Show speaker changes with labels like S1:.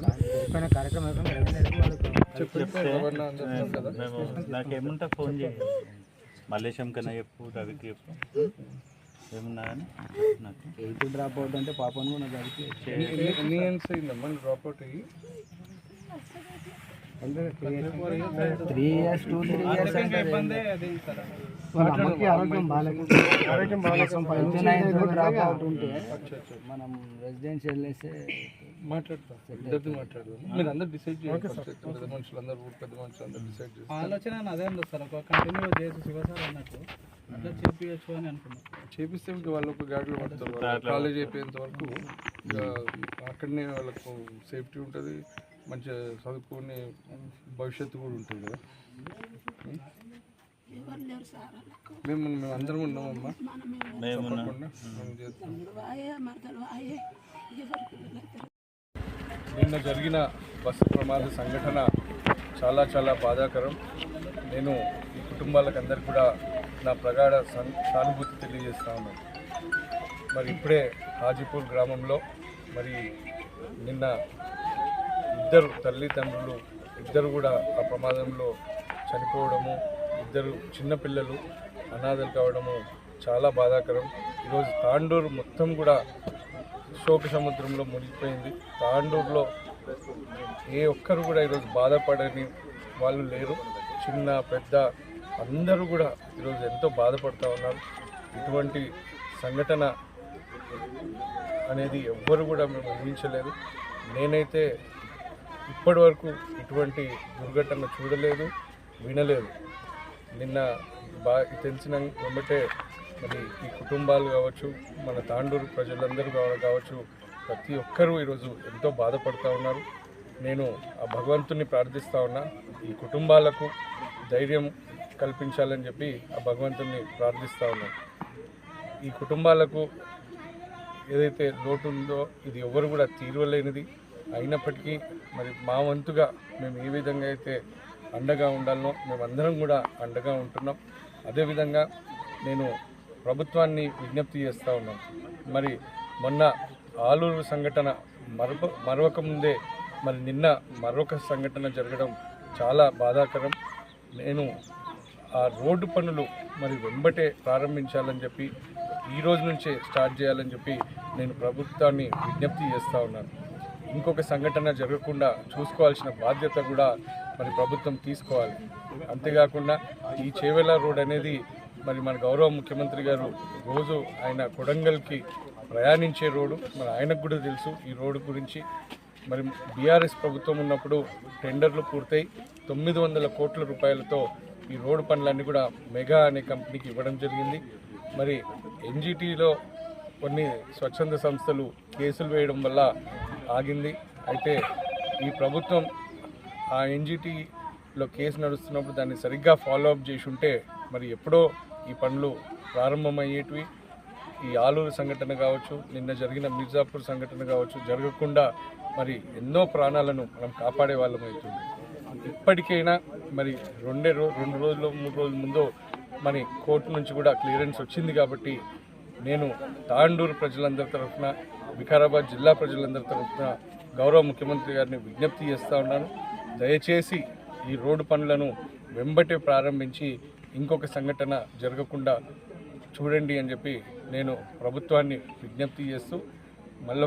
S1: అయిపోయిన కార్యక్రమం అయిపోయిన
S2: నాకేముంటా ఫోన్ చేయాలి మల్లేశం కన్నా చెప్పు రవికి చెప్పు ఏమున్నా కానీ నాకు
S1: ఎయిత్ డ్రాప్ అవుట్ అంటే పాప కూడా నాకు
S3: ఎన్ని ఇయర్స్ అయిందమ్మా డ్రాప్ అవుట్ అయ్యి
S1: three years two three years వాళ్ళ అమ్మకి ఆరోగ్యం బాగాలేదు ఆరోగ్యం బాగాలేదు డ్రాప్ అవుట్ ఉంటే మనం రెసిడెన్షియల్ వేస్తే
S3: మాట్లాడతాం మాట్లాడదాం మీరు అందరు డిసైడ్ చేయండి. పెద్ద మనుషులు అందరూ పెద్ద మనుషులు అందరూ డిసైడ్ చేసి
S4: ఆలోచన అదే ఉంది సార్ ఒక కంటిన్యూ చేసి శివసార్ అన్నట్టు అట్లా చెప్పియచ్చు అని అనుకున్నాం.
S3: చేపిస్తే ఇంకా వాళ్ళు ఒక గాడిలో పడతారు కాలేజ్ అయిపోయేంత వరకు అక్కడనే వాళ్ళకు సేఫ్టీ ఉంటుంది మంచిగా చదువుకునే భవిష్యత్తు కూడా ఉంటుంది కదా. మేము మేము అందరం ఉన్నామమ్మా. మేము చేస్తాం. నిన్న జరిగిన బస్సు ప్రమాద సంఘటన చాలా చాలా బాధాకరం. నేను ఈ కుటుంబాలకు అందరికి కూడా నా ప్రగాఢ సానుభూతి తెలియజేస్తా ఉన్నాను. మరి ఇప్పుడే హాజీపూర్ గ్రామంలో మరి నిన్న ఇద్దరు తల్లిదండ్రులు ఇద్దరు కూడా ఆ ప్రమాదంలో చనిపోవడము ఇద్దరు చిన్నపిల్లలు అనాథలు కావడము చాలా బాధాకరం. ఈరోజు తాండూరు మొత్తం కూడా శోక సముద్రంలో మునిగిపోయింది. తాండూరులో ఏ ఒక్కరు కూడా ఈరోజు బాధపడని వాళ్ళు లేరు. చిన్న పెద్ద అందరూ కూడా ఈరోజు ఎంతో బాధపడుతూ ఉన్నారు. ఇటువంటి సంఘటన అనేది ఎవ్వరు కూడా మేము ఊహించలేదు. నేనైతే ఇప్పటి వరకు ఇటువంటి దుర్ఘటన చూడలేదు వినలేదు. నిన్న బాగా తెలిసిన వెంబటే మరి ఈ కుటుంబాలు కావచ్చు మన తాండూరు ప్రజలందరూ కావచ్చు ప్రతి ఒక్కరూ ఈరోజు ఎంతో బాధపడుతూ ఉన్నారు. నేను ఆ భగవంతుని ప్రార్థిస్తూ ఉన్నా ఈ కుటుంబాలకు ధైర్యం కల్పించాలని చెప్పి ఆ భగవంతుని ప్రార్థిస్తూ ఉన్నాను ఈ కుటుంబాలకు ఏదైతే లోటు ఉందో ఇది ఎవరు కూడా తీరవలేనిది. అయినప్పటికీ మరి మా వంతుగా మేము ఏ విధంగా అయితే అండగా ఉండాలనో మేమందరం కూడా అండగా ఉంటున్నాం. అదేవిధంగా నేను ప్రభుత్వాన్ని విజ్ఞప్తి చేస్తూ ఉన్నాను మరి మొన్న ఆలూరు సంఘటన మరొక మరొక ముందే మరి నిన్న మరొక సంఘటన జరగడం చాలా బాధాకరం. నేను ఆ రోడ్డు పనులు మరి వెంబటే ప్రారంభించాలని చెప్పి ఈ రోజు నుంచే స్టార్ట్ చేయాలని చెప్పి నేను ప్రభుత్వాన్ని విజ్ఞప్తి చేస్తూ ఉన్నాను. ఇంకొక సంఘటన జరగకుండా చూసుకోవాల్సిన బాధ్యత కూడా మరి ప్రభుత్వం తీసుకోవాలి. అంతేకాకుండా ఈ చేవెల రోడ్ అనేది మరి మన గౌరవ ముఖ్యమంత్రి గారు రోజు ఆయన కొడంగల్కి ప్రయాణించే రోడ్డు మరి ఆయనకు కూడా తెలుసు ఈ రోడ్డు గురించి. మరి బీఆర్ఎస్ ప్రభుత్వం ఉన్నప్పుడు టెండర్లు పూర్తయి తొమ్మిది వందల కోట్ల రూపాయలతో ఈ రోడ్డు పనులన్నీ కూడా మెగా అనే కంపెనీకి ఇవ్వడం జరిగింది. మరి ఎన్జిటిలో కొన్ని స్వచ్ఛంద సంస్థలు కేసులు వేయడం వల్ల ఆగింది. అయితే ఈ ప్రభుత్వం ఆ ఎన్జిటిలో కేసు నడుస్తున్నప్పుడు దాన్ని సరిగ్గా ఫాలో అప్ చేసి ఉంటే మరి ఎప్పుడో ఈ పనులు ప్రారంభమయ్యేటివి. ఈ ఆలూరు సంఘటన కావచ్చు నిన్న జరిగిన మిర్జాపూర్ సంఘటన కావచ్చు జరగకుండా మరి ఎన్నో ప్రాణాలను మనం కాపాడే వాళ్ళం అవుతుంది. ఇప్పటికైనా మరి రెండే రో రెండు రోజులు మూడు రోజుల ముందు మరి కోర్టు నుంచి కూడా క్లియరెన్స్ వచ్చింది కాబట్టి నేను తాండూరు ప్రజలందరి తరఫున వికారాబాద్ జిల్లా ప్రజలందరి తరఫున గౌరవ ముఖ్యమంత్రి గారిని విజ్ఞప్తి చేస్తూ ఉన్నాను. దయచేసి ఈ రోడ్డు పనులను వెంబటే ప్రారంభించి ఇంకొక సంఘటన జరగకుండా చూడండి అని చెప్పి నేను ప్రభుత్వాన్ని విజ్ఞప్తి చేస్తూ మళ్ళీ